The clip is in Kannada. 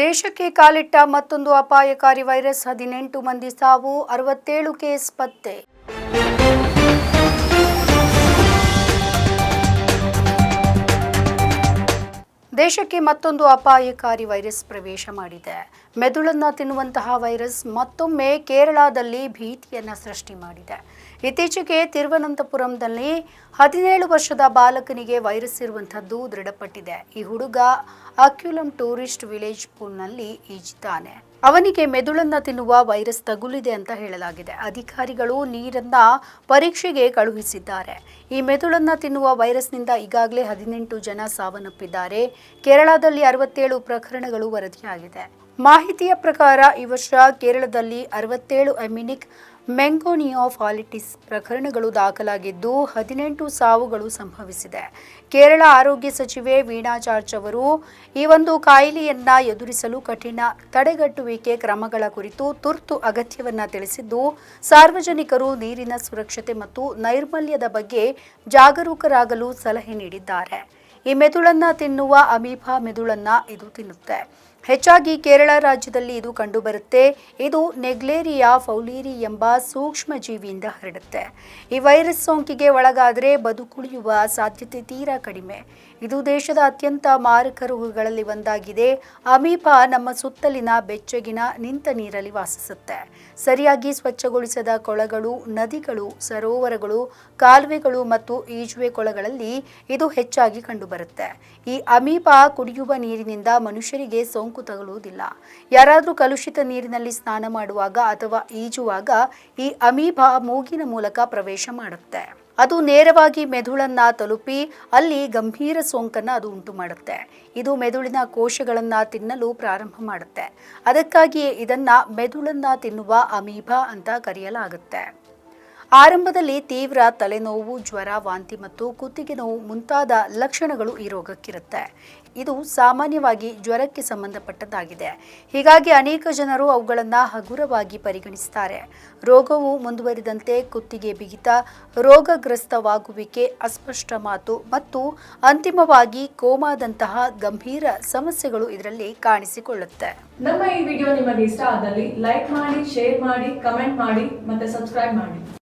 ದೇಶಕ್ಕೆ ಕಾಲಿಟ್ಟ ಮತ್ತೊಂದು ಅಪಾಯಕಾರಿ ವೈರಸ್ ಹದಿನೆಂಟು ಮಂದಿ ಸಾವು ಅರವತ್ತೇಳು ಕೇಸ್ ಪತ್ತೆ. ದೇಶಕ್ಕೆ ಮತ್ತೊಂದು ಅಪಾಯಕಾರಿ ವೈರಸ್ ಪ್ರವೇಶ ಮಾಡಿದೆ. ಮೆದುಳನ್ನು ತಿನ್ನುವಂತಹ ವೈರಸ್ ಮತ್ತೊಮ್ಮೆ ಕೇರಳದಲ್ಲಿ ಭೀತಿಯನ್ನ ಸೃಷ್ಟಿ ಮಾಡಿದೆ. ಇತ್ತೀಚೆಗೆ ತಿರುವನಂತಪುರಂನಲ್ಲಿ ಹದಿನೇಳು ವರ್ಷದ ಬಾಲಕನಿಗೆ ವೈರಸ್ ಇರುವಂಥದ್ದು ದೃಢಪಟ್ಟಿದೆ. ಈ ಹುಡುಗ ಅಕ್ಯುಲಂ ಟೂರಿಸ್ಟ್ ವಿಲೇಜ್ ಪೂಲ್ನಲ್ಲಿ ಈಜಿದ್ದಾನೆ ಅವನಿಗೆ ಮೆದುಳನ್ನ ತಿನ್ನುವ ವೈರಸ್ ತಗುಲಿದೆ ಅಂತ ಹೇಳಲಾಗಿದೆ. ಅಧಿಕಾರಿಗಳು ನೀರನ್ನ ಪರೀಕ್ಷೆಗೆ ಕಳುಹಿಸಿದ್ದಾರೆ. ಈ ಮೆದುಳನ್ನ ತಿನ್ನುವ ವೈರಸ್ನಿಂದ ಈಗಾಗಲೇ ಹದಿನೆಂಟು ಜನ ಸಾವನ್ನಪ್ಪಿದ್ದಾರೆ. ಕೇರಳದಲ್ಲಿ ಅರವತ್ತೇಳು ಪ್ರಕರಣಗಳು ವರದಿಯಾಗಿದೆ. ಮಾಹಿತಿಯ ಪ್ರಕಾರ ಈ ವರ್ಷ ಕೇರಳದಲ್ಲಿ ಅರವತ್ತೇಳು ಎಮಿನಿಕ್ ಮೆಂಗೋನಿಯೋಫಾಲಿಟಿಸ್ ಪ್ರಕರಣಗಳು ದಾಖಲಾಗಿದ್ದು, ಹದಿನೆಂಟು ಸಾವುಗಳು ಸಂಭವಿಸಿದೆ. ಕೇರಳ ಆರೋಗ್ಯ ಸಚಿವೆ ವೀಣಾ ಜಾರ್ಜ್ ಅವರು ಈ ಒಂದು ಕಾಯಿಲೆಯನ್ನ ಎದುರಿಸಲು ಕಠಿಣ ತಡೆಗಟ್ಟುವಿಕೆ ಕ್ರಮಗಳ ಕುರಿತು ತುರ್ತು ಅಗತ್ಯವನ್ನ ತಿಳಿಸಿದ್ದು, ಸಾರ್ವಜನಿಕರು ನೀರಿನ ಸುರಕ್ಷತೆ ಮತ್ತು ನೈರ್ಮಲ್ಯದ ಬಗ್ಗೆ ಜಾಗರೂಕರಾಗಲು ಸಲಹೆ ನೀಡಿದ್ದಾರೆ. ಈ ಮೆದುಳನ್ನ ತಿನ್ನುವ ಅಮೀಫಾ ಮೆದುಳನ್ನ ಇದು ತಿನ್ನುತ್ತೆ. ಹೆಚ್ಚಾಗಿ ಕೇರಳ ರಾಜ್ಯದಲ್ಲಿ ಇದು ಕಂಡುಬರುತ್ತೆ. ಇದು ನೆಗ್ಲೇರಿಯಾ ಫೌಲೀರಿ ಎಂಬ ಸೂಕ್ಷ್ಮ ಜೀವಿಯಿಂದ ಹರಡುತ್ತೆ. ಈ ವೈರಸ್ ಸೋಂಕಿಗೆ ಒಳಗಾದರೆ ಬದುಕುಳಿಯುವ ಸಾಧ್ಯತೆ ತೀರಾ ಕಡಿಮೆ. ಇದು ದೇಶದ ಅತ್ಯಂತ ಮಾರಕ ರೋಗಗಳಲ್ಲಿ ಒಂದಾಗಿದೆ. ಅಮೀಪ ನಮ್ಮ ಸುತ್ತಲಿನ ಬೆಚ್ಚಗಿನ ನಿಂತ ನೀರಲ್ಲಿ ವಾಸಿಸುತ್ತೆ. ಸರಿಯಾಗಿ ಸ್ವಚ್ಛಗೊಳಿಸದ ಕೊಳಗಳು, ನದಿಗಳು, ಸರೋವರಗಳು, ಕಾಲುವೆಗಳು ಮತ್ತು ಈಜುವೆ ಕೊಳಗಳಲ್ಲಿ ಇದು ಹೆಚ್ಚಾಗಿ ಕಂಡುಬರುತ್ತೆ. ಈ ಅಮೀಬಾ ಕುಡಿಯುವ ನೀರಿನಿಂದ ಮನುಷ್ಯರಿಗೆ ಸೋಂಕು ತಗುಲುವುದಿಲ್ಲ. ಯಾರಾದರೂ ಕಲುಷಿತ ನೀರಿನಲ್ಲಿ ಸ್ನಾನ ಮಾಡುವಾಗ ಅಥವಾ ಈಜುವಾಗ ಈ ಅಮೀಬಾ ಮೂಗಿನ ಮೂಲಕ ಪ್ರವೇಶ ಮಾಡುತ್ತೆ. ಅದು ನೇರವಾಗಿ ಮೆದುಳನ್ನ ತಲುಪಿ ಅಲ್ಲಿ ಗಂಭೀರ ಸೋಂಕನ್ನು ಅದು ಉಂಟು ಮಾಡುತ್ತೆ. ಇದು ಮೆದುಳಿನ ಕೋಶಗಳನ್ನ ತಿನ್ನಲು ಪ್ರಾರಂಭ ಮಾಡುತ್ತೆ. ಅದಕ್ಕಾಗಿಯೇ ಇದನ್ನ ಮೆದುಳನ್ನ ತಿನ್ನುವ ಅಮೀಬಾ ಅಂತ ಕರೆಯಲಾಗುತ್ತೆ. ಆರಂಭದಲ್ಲಿ ತೀವ್ರ ತಲೆನೋವು, ಜ್ವರ, ವಾಂತಿ ಮತ್ತು ಕುತ್ತಿಗೆ ನೋವು ಮುಂತಾದ ಲಕ್ಷಣಗಳು ಈ ರೋಗಕ್ಕಿರುತ್ತೆ. ಇದು ಸಾಮಾನ್ಯವಾಗಿ ಜ್ವರಕ್ಕೆ ಸಂಬಂಧಪಟ್ಟದ್ದಾಗಿದೆ. ಹೀಗಾಗಿ ಅನೇಕ ಜನರು ಅವುಗಳನ್ನು ಹಗುರವಾಗಿ ಪರಿಗಣಿಸುತ್ತಾರೆ ರೋಗವು ಮುಂದುವರಿದಂತೆ ಕುತ್ತಿಗೆ ಬಿಗಿತ, ರೋಗಗ್ರಸ್ತವಾಗುವಿಕೆ ಅಸ್ಪಷ್ಟ ಮಾತು ಮತ್ತು ಅಂತಿಮವಾಗಿ ಕೋಮಾದಂತಹ ಗಂಭೀರ ಸಮಸ್ಯೆಗಳು ಇದರಲ್ಲಿ ಕಾಣಿಸಿಕೊಳ್ಳುತ್ತೆ. ನಮ್ಮ ಈ ವಿಡಿಯೋ ನಿಮಗೆ ಇಷ್ಟ ಆದಲ್ಲಿ ಲೈಕ್ ಮಾಡಿ, ಶೇರ್ ಮಾಡಿ, ಕಮೆಂಟ್ ಮಾಡಿ ಮತ್ತೆ ಸಬ್ಸ್ಕ್ರೈಬ್ ಮಾಡಿ.